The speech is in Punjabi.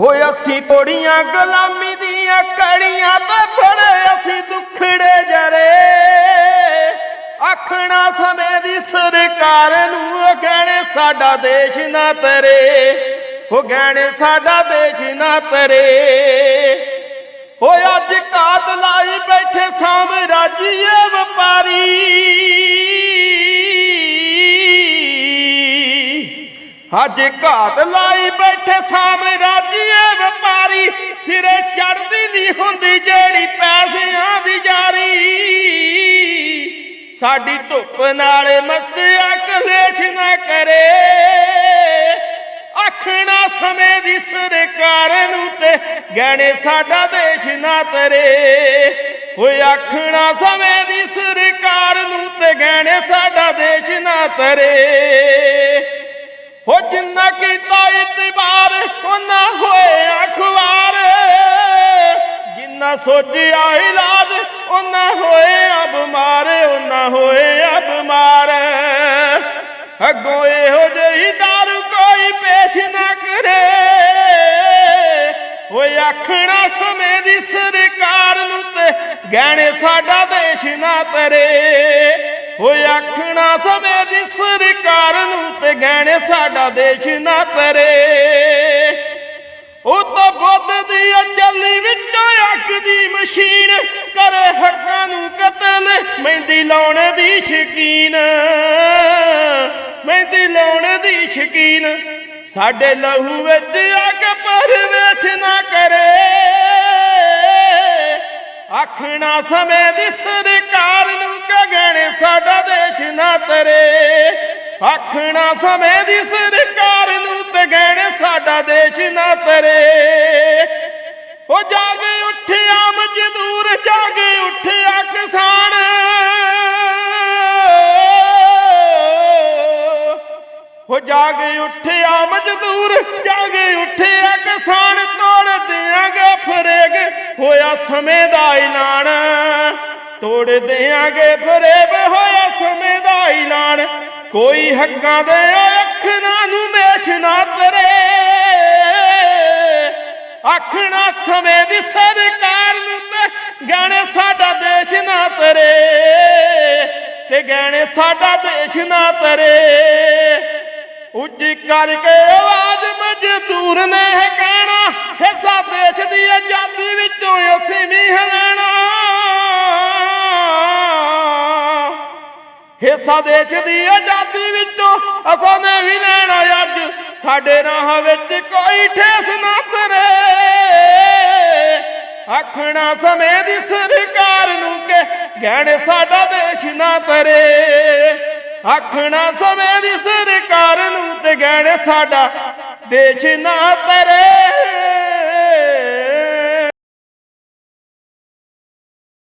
ਹੋਏ ਅਸੀਂ ਤੋੜੀਆਂ ਗੁਲਾਮੀ ਦੀਆਂ ਕੜੀਆਂ ਤੇ ਫੜੇ ਅਸੀਂ ਦੁਖੜੇ ਜਰੇ। ਆਖਣਾ ਸਮੇਂ ਦੀ ਸਰਕਾਰ ਨੂੰ ਗਹਿਣੇ ਸਾਡਾ ਦੇਸ਼ ਨਾ ਤਰੇ। ਉਹ ਗਹਿਣੇ ਸਾਡਾ ਦੇਸ਼ ਨਾ ਤਰੇ। ਹੋਏ ਅੱਜ ਕਾਤ ਲਾਈ ਬੈਠੇ ਸਾਮਰਾਜੀਏ ਵਪਾਰੀ। ਅੱਜ ਘਾਤ ਲਾਈ ਬੈਠੇ ਸਾਮਰਾਜੀਏ ਵਪਾਰੀ। ਸਿਰੇ ਚੜਦੀ ਨਹੀਂ ਹੁੰਦੀ ਜਿਹੜੀ ਪੈਸਿਆਂ ਦੀ ਜਾਰੀ। ਸਾਡੀ ਧੁੱਪ ਨਾਲੇ ਮੱਸਿਆ ਕਲੇਸ਼ ਨਾ ਕਰੇ। ਆਖਣਾ ਸਮੇਂ ਦੀ ਸਰਕਾਰ ਨੂੰ ਤੇ ਗਹਿਣੇ ਸਾਡਾ ਦੇਸ਼ ਨਾ ਤਰੇ। ਓਏ ਆਖਣਾ ਸਮੇਂ ਦੀ ਸਰਕਾਰ ਨੂੰ ਤੇ ਗਹਿਣੇ ਸਾਡਾ ਦੇਸ਼ ਨਾ ਤਰੇ। ਹੋ ਜਿੰਨਾ ਕੀਤਾ ਇਤਬਾਰ ਉਹਨਾਂ ਹੋਏ ਅਖਬਾਰ। ਜਿੰਨਾ ਸੋਚਿਆ ਇਲਾਜ ਉਹਨਾਂ ਹੋਏ ਅਬਮਾਰ ਉਹਨਾਂ ਹੋਏ ਅਬਮਾਰ। ਅੱਗੋਂ ਇਹੋ ਜਿਹੀ ਦਾਰੂ ਕੋਈ ਪੇਸ਼ ਨਾ ਕਰੇ। ਓਏ ਆਖਣਾ ਸਮੇਂ ਦੀ ਸਰਕਾਰ ਨੂੰ ਤੇ ਗਹਿਣੇ ਸਾਡਾ ਦੇਸ਼ ਨਾ ਤਰੇ। ਓਏ ਆਖਣਾ ਸਮੇਂ ਦੀ ਸਰਕਾਰ ਨੂੰ ਤੇ ਗਹਿਣੇ ਸਾਡਾ ਦੇਸ਼ ਨਾ ਤਰੇ ਉਹ ਤਾਂ ਬੁੱਧ ਦੀ ਚੱਲੀ ਵਿੱਚੋਂ ਅੱਖ ਦੀ ਮਸ਼ੀਨ ਕਰੇ ਹੱਕਾਂ ਨੂੰ ਕਤਲ, ਮਹਿੰਦੀ ਲਾਉਣ ਦੀ ਸ਼ਕੀਨ। ਮਹਿੰਦੀ ਲਾਉਣ ਦੀ ਸ਼ਕੀਨ, ਸਾਡੇ ਲਹੂ ਵਿੱਚ ਅੱਗ ਪਰਵੇਸ਼ ਨਾ ਕਰੇ। ਆਖਣਾ ਸਮੇਂ ਦੀ ਸਰਕਾਰ ਨੂੰ ਤਰੇ। ਆਖਣਾ ਸਮੇਂ ਦੀ ਸਰਕਾਰ ਨੂੰ ਤੇ ਗਹਿਣੇ ਸਾਡਾ ਦੇਸ਼ ਨਾ ਤਰੇ। ਉਹ ਜਾਗ ਉੱਠਿਆ ਮਜ਼ਦੂਰ, ਜਾਗੇ ਉੱਠਿਆ ਕਿਸਾਨ। ਹੋ ਜਾਗੇ ਉੱਠਿਆ ਮਜ਼ਦੂਰ, ਜਾਗੇ ਉੱਠਿਆ ਕਿਸਾਨ। ਤੋੜ ਦਿਆਂਗੇ ਫਰੇਗ, ਹੋਇਆ ਸਮੇਂ ਦਾ ਐਲਾਨ। ਤੋੜ ਦਿਆਂਗੇ ਫਰੇਬ ਹੋਇਆ ਸਮੇਂ ਦਾ ਕੋਈ ਹੱਕਾਂ ਦੇ ਅੱਖਰਾਂ ਨੂੰ ਮੇਛ ਨਾ ਤਰੇ। ਆਖਣਾ ਸਮੇਂ ਦੀ ਸਰਕਾਰ ਨੂੰ ਤੇ ਗਹਿਣੇ ਸਾਡਾ ਦੇਸ਼ ਨਾ ਤਰੇ। ਤੇ ਗਹਿਣੇ ਸਾਡਾ ਦੇਸ਼ ਨਾ ਤਰੇ। ਉੱਚੀ ਕਰਕੇ ਆਵਾਜ਼ ਮਜ਼ਦੂਰ ਨੇ ਹੈ ਕਹਿਣਾ ਹਿੱਸਾ ਦੇਸ਼ ਦੀ ਆਜ਼ਾਦੀ ਵਿੱਚੋਂ ਅਸੀਂ ਵੀ ਹਿੱਸਾ ਦੇਸ਼ ਦੀ ਆਜ਼ਾਦੀ ਵਿੱਚੋਂ ਅਸਾਂ ਨੇ ਵੀ ਲੈਣਾ ਅੱਜ। ਸਾਡੇ ਰਾਹ ਵਿੱਚ ਕੋਈ ਠੇਸ ਨਾ ਪਰੇ ਆਖਣਾ ਸਮੇਂ ਦੀ ਸਰਕਾਰ ਨੂੰ ਕਿ ਗਹਿਣੇ ਸਾਡਾ ਦੇਸ਼ ਨਾ ਤਰੇ। ਆਖਣਾ ਸਮੇਂ ਦੀ ਸਰਕਾਰ ਨੂੰ ਤੇ ਗਹਿਣੇ ਸਾਡਾ ਦੇਸ਼ ਨਾ ਤਰੇ।